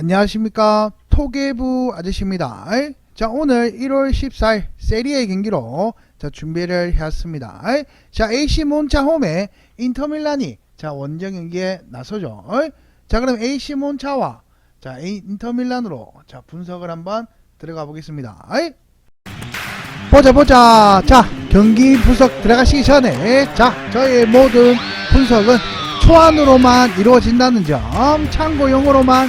안녕하십니까? 토개부 아저씨입니다. 자 오늘 1월 14일 세리에 경기로 자 준비를 해왔습니다. 자 AC 몬차 홈에 인터밀란이 자 원정 경기에 나서죠. 자 그럼 AC 몬차와 자 이- 인터밀란으로 자 분석을 한번 들어가 보겠습니다. 보자 보자. 자 경기 분석 들어가시기 전에 자 저의 모든 분석은 초안으로만 이루어진다는 점 참고용으로만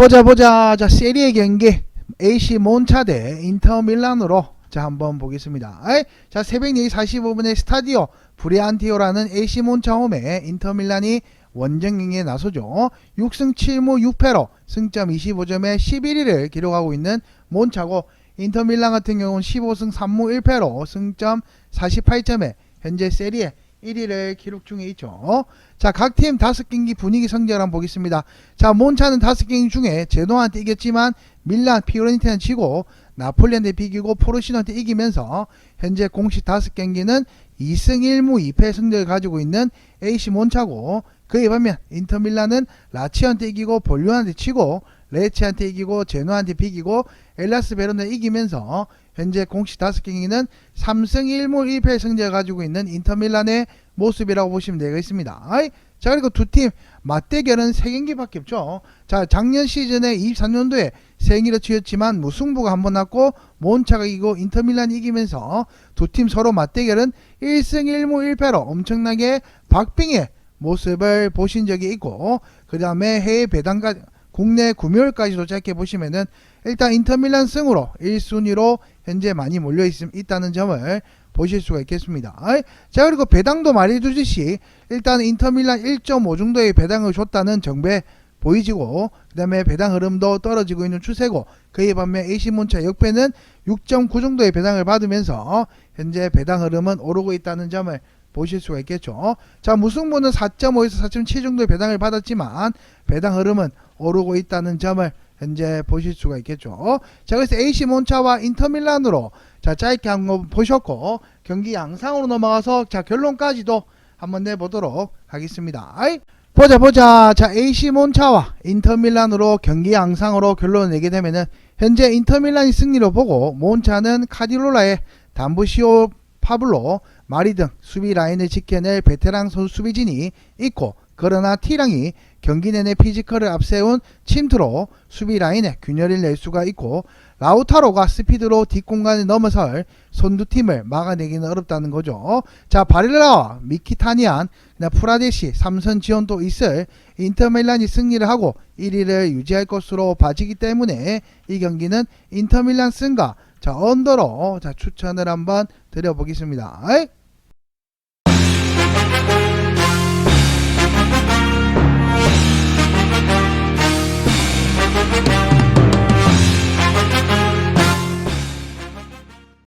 보자 보자. 자 세리의 경기. AC 몬차 대 인터 밀란으로 자 한번 보겠습니다? 자 새벽 4시 45분에 스타디오 브리안티오라는 AC 몬차 홈에 인터 밀란이 원정 경기에 나서죠. 6승 7무 6패로 승점 25점에 11위를 기록하고 있는 몬차고 인터 밀란 같은 경우는 15승 3무 1패로 승점 48점에 현재 세리에 1위를 기록 중에 있죠. 자, 각 팀 다섯 경기 분위기 성적을 한번 보겠습니다. 자, 몬차는 다섯 경기 중에 제노한테 이겼지만 밀란, 피오렌티나는 지고 나폴리한테 비기고 포르시노한테 이기면서 현재 공식 다섯 경기는 2승 1무 2패 성적을 가지고 있는 AC 몬차고 그에 반면 인터밀란은 라치한테 이기고 볼류한테 치고 레치한테 이기고 제노한테 비기고 엘라스 베로나에 이기면서 현재 공식 다섯 경기는 3승 1무 1패 성적을 가지고 있는 인터밀란의 모습이라고 보시면 되겠습니다. 자 그리고 두 팀 맞대결은 세 경기밖에 없죠. 자 작년 시즌에 23년도에 세 경기를 치렀지만 무승부가 한 번 났고 몬차가 이기고 인터밀란이 이기면서 두 팀 서로 맞대결은 1승 1무 1패로 엄청나게 박빙의 모습을 보신 적이 있고 그 다음에 해외 배당가 국내 구매율까지 도착해 보시면은 일단 인터밀란 승으로 1순위로 현재 많이 몰려 있, 있다는 점을 보실 수가 있겠습니다. 자 그리고 배당도 말해두듯이 일단 인터밀란 1.5 정도의 배당을 줬다는 정배 보이지고 그 다음에 배당 흐름도 떨어지고 있는 추세고 그에 반면 A시몬차 역배는 6.9 정도의 배당을 받으면서 현재 배당 흐름은 오르고 있다는 점을 보실 수가 있겠죠. 자 무승부는 4.5에서 4.7 정도의 배당을 받았지만 배당 흐름은 오르고 있다는 점을 현재 보실 수가 있겠죠. 자 그래서 AC 몬차와 인터밀란으로 자 짧게 한번 보셨고 경기 양상으로 넘어가서 자 결론까지도 한번 내보도록 하겠습니다. 보자 보자 자 AC 몬차와 인터밀란으로 경기 양상으로 결론을 내게 되면은 현재 인터밀란이 승리로 보고 몬차는 카디롤라의 담부시오 파블로 마리 등 수비 라인을 지켜낼 베테랑 선수 수비진이 있고 그러나 T랑이 경기 내내 피지컬을 앞세운 침투로 수비 라인에 균열을 낼 수가 있고 라우타로가 스피드로 뒷공간을 넘어설 손두 팀을 막아내기는 어렵다는 거죠. 자 바릴라와 미키타니안, 프라데시, 삼선 지원도 있을 인터밀란이 승리를 하고 1위를 유지할 것으로 봐지기 때문에 이 경기는 인터밀란 승가 자 언더로 자 추천을 한번 드려보겠습니다. 아이?